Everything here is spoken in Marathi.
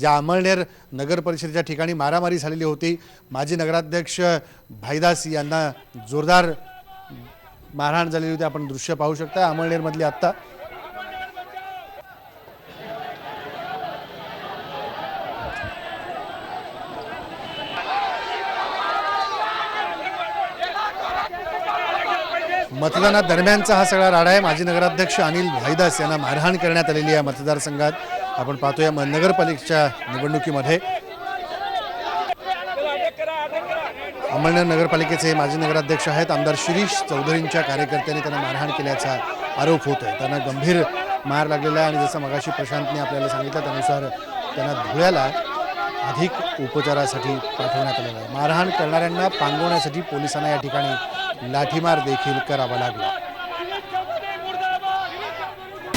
ज्या अमळनेर नगर परिषदेच्या ठिकाणी मारामारी झालेली होती. माजी नगराध्यक्ष भाईदास यांना जोरदार मारहाण झालेली होती. आपण दृश्य पाहू शकता अमळनेरमधली आत्ता. मतदानादरम्यानचा हा सगळा राडा आहे. माजी नगराध्यक्ष अनिल भाईदास यांना मारहाण करण्यात आलेली आहे मतदारसंघात. आपण पाहतो म- नगरपालिकेच्या निवडणुकीमध्ये. अमळनेर नगरपालिकेचे माजी नगराध्यक्ष आहेत आमदार शिरीष चौधरींच्या कार्यकर्त्यांनी त्यांना मारहाण केल्याचा आरोप होत आहे त्यांना गंभीर मार लागलेला आहे आणि जसं मगाशी प्रशांतने आपल्याला सांगितलं त्यानुसार त्यांना धुळ्याला अधिक उपचारासाठी पाठवण्यात आलेलं आहे. मारहाण करणाऱ्यांना पांगवण्यासाठी पोलिसांना या ठिकाणी लाठीमार देखील करावा लागला.